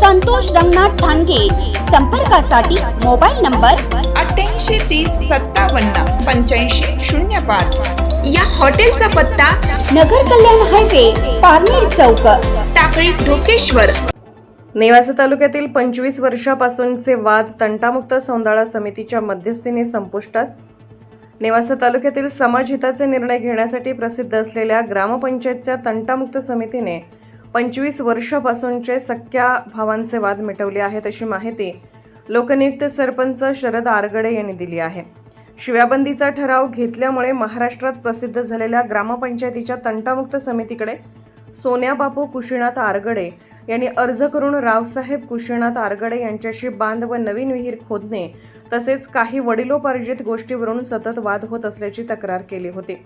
संतोष रंगनाथ ठाणगे. संपर्कासाठी mobile number अठ्ठ्याऐंशी तीस सत्तावन्न पंच्याऐंशी शून्य पाच. या हॉटेलचा पत्ता नगर कल्याण हायवे पारनेर चौक. टाकळी ढोकेश्वर. नेवासा तालुक्यातील पंचवीस वर्षापासूनचे वाद तंटामुक्त सौंदाळा समितीच्या मध्यस्थीने संपुष्टात. नेवासा तालुक्यातील समाजहिताचे निर्णय घेण्यासाठी प्रसिद्ध असलेल्या ग्रामपंचायतच्या तंटामुक्त समितीने पंचवीस वर्षापासूनचे सख्या भावांचे वाद मिटवले आहेत अशी माहिती लोकनियुक्त सरपंच शरद आरगडे यांनी दिली आहे. शिव्याबंदीचा ठराव घेतल्यामुळे महाराष्ट्रात प्रसिद्ध झालेल्या ग्रामपंचायतीच्या तंटामुक्त समितीकडे सोन्याबापू कुशीनाथ आरगडे यांनी अर्ज करून रावसाहेब कुशीनाथ आरगडे यांच्याशी बांध व नवीन विहीर खोदणे तसेच काही वडिलोपार्जित गोष्टीवरून सतत वाद होत असल्याची तक्रार केली होती.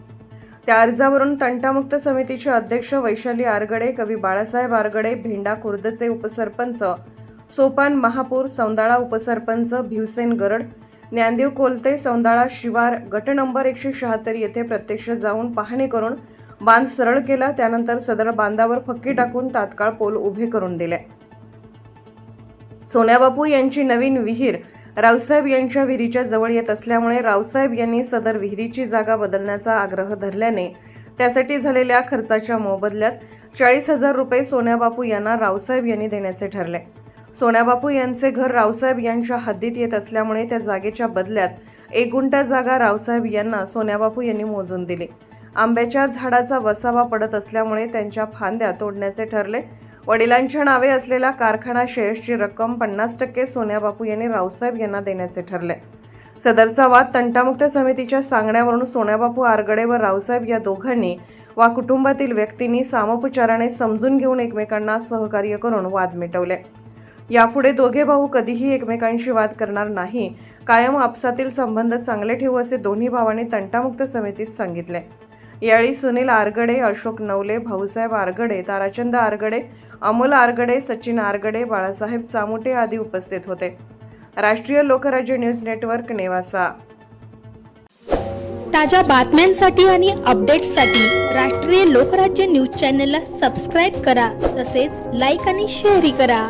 त्या अर्जावरून तंटामुक्त समितीचे अध्यक्ष वैशाली आरगडे कवी बाळासाहेब आरगडे भेंडा खुर्दचे उपसरपंच सोपान महापूर सौंदाळा उपसरपंच भिवसेन गरड ज्ञानदेव कोलते सौंदाळा शिवार गट नंबर एकशे शहात्तर येथे प्रत्यक्ष जाऊन पाहणी करून बांध सरळ केला. त्यानंतर सदर बांधावर फक्की टाकून तात्काळ पोल उभे करून दिले. सोन्याबापू यांची नवीन विहीर रावसाहेब यांच्या विहिरीच्या जवळ येत असल्यामुळे रावसाहेब यांनी सदर विहिरीची जागा बदलण्याचा आग्रह धरल्याने त्यासाठी झालेल्या खर्चाच्या मोबदल्यात चाळीस हजार रुपये सोन्याबापू यांना रावसाहेब यांनी देण्याचे ठरले. सोन्याबापू यांचे घर रावसाहेब यांच्या हद्दीत येत असल्यामुळे त्या जागेच्या बदल्यात एक गुंठा जागा रावसाहेब यांना सोन्याबापू यांनी मोजून दिली. आंब्याच्या झाडाचा वसावा पडत असल्यामुळे त्यांच्या फांद्या तोडण्याचे ठरले. वडिलांच्या नावे असलेला कारखाना शेअर्सची रक्कम पन्नास टक्के सोन्याबापू यांनी रावसाहेब यांना देण्याचे ठरले. सदरचा वाद तंटामुक्त समितीच्या सांगण्यावरून सोन्याबापू आरगडे व रावसाहेब या दोघांनी वा कुटुंबातील व्यक्तींनी सामोपचाराने समजून घेऊन एकमेकांना सहकार्य करून वाद मिटवले. यापुढे दोघे भाऊ कधीही एकमेकांशी वाद करणार नाही कायम आपसातील संबंध चांगले ठेवू असे दोन्ही भावांनी तंटामुक्त समितीस सांगितले. यावेळी सुनील आरगडे अशोक नवले भाऊसाहेब आरगडे ताराचंद आरगडे अमोल आरगडे सचिन आरगडे बाळासाहेब चामुटे आदी उपस्थित होते. राष्ट्रीय लोकराज्य न्यूज नेटवर्क नेवासा. ताज्या बातम्यांसाठी आणि अपडेट्ससाठी राष्ट्रीय लोकराज्य न्यूज चॅनलला सबस्क्राईब करा तसेच लाईक आणि शेअरही करा.